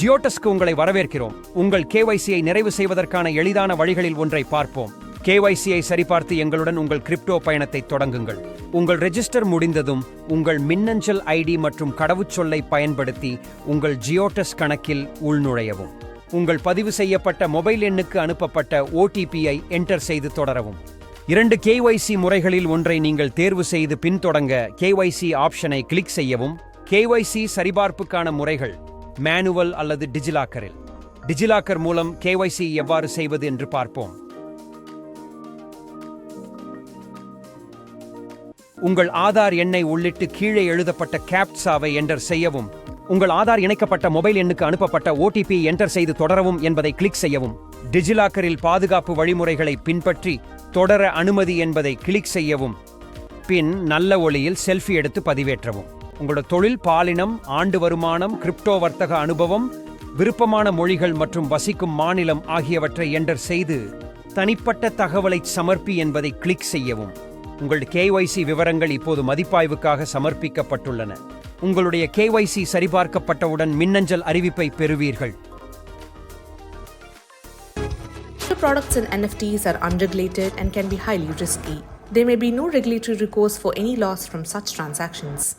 ஜியோடஸ்க்கு உங்களை வரவேற்கிறோம். உங்கள் கேவைசியை நிறைவு செய்வதற்கான எளிதான வழிகளில் ஒன்றை பார்ப்போம். கேவைசியை சரிபார்த்து எங்களுடன் உங்கள் கிரிப்டோ பயணத்தை தொடங்குங்கள். உங்கள் ரெஜிஸ்டர் முடிந்ததும் உங்கள் மின்னஞ்சல் ஐடி மற்றும் கடவுச்சொல்லை பயன்படுத்தி உங்கள் ஜியோடஸ் கணக்கில் உள்நுழையவும். உங்கள் பதிவு செய்யப்பட்ட மொபைல் எண்ணுக்கு அனுப்பப்பட்ட ஓடிபியை என்டர் செய்து தொடரவும். இரண்டு கேஒய்சி முறைகளில் ஒன்றை நீங்கள் தேர்வு செய்து பின்தொடங்க கேஒய்சி ஆப்ஷனை கிளிக் செய்யவும். கேஒய்சி சரிபார்ப்புக்கான முறைகள் மேனுவல் அல்லது டிஜிலாக்கரில் டிஜிலாக்கர் மூலம் கேஒய்சி எவ்வாறு செய்வது என்று பார்ப்போம். உங்கள் ஆதார் எண்ணை உள்ளிட்டு கீழே எழுதப்பட்ட கேப்சாவை என்டர் செய்யவும் உங்கள் ஆதார் இணைக்கப்பட்ட மொபைல் எண்ணுக்கு அனுப்பப்பட்ட ஓடிபி என்டர் செய்து தொடரவும் என்பதை கிளிக் செய்யவும் டிஜிலாக்கரில் பாதுகாப்பு வழிமுறைகளை பின்பற்றி தொடர அனுமதி என்பதை கிளிக் செய்யவும் பின் நல்ல ஒளியில் செல்ஃபி எடுத்து பதிவேற்றவும். உங்களோட தொழில் பாலினம் ஆண்டு வருமானம் கிரிப்டோ வர்த்தக அனுபவம் விருப்பமான மொழிகள் மற்றும் வசிக்கும் மாநிலம் ஆகியவற்றை என்டர் செய்து தனிப்பட்ட தகவலை சமர்ப்பி என்பதை கிளிக் செய்யவும் உங்கள் கேஒய்சி விவரங்கள் இப்போது மதிப்பாய்வுக்காக சமர்ப்பிக்கப்பட்டுள்ளன உங்களுடைய கேஒய்சி சரிபார்க்கப்பட்டவுடன் மின்னஞ்சல் அறிவிப்பை பெறுவீர்கள் products and NFTs are unregulated and can be highly risky. There may be no regulatory recourse for any loss from such transactions.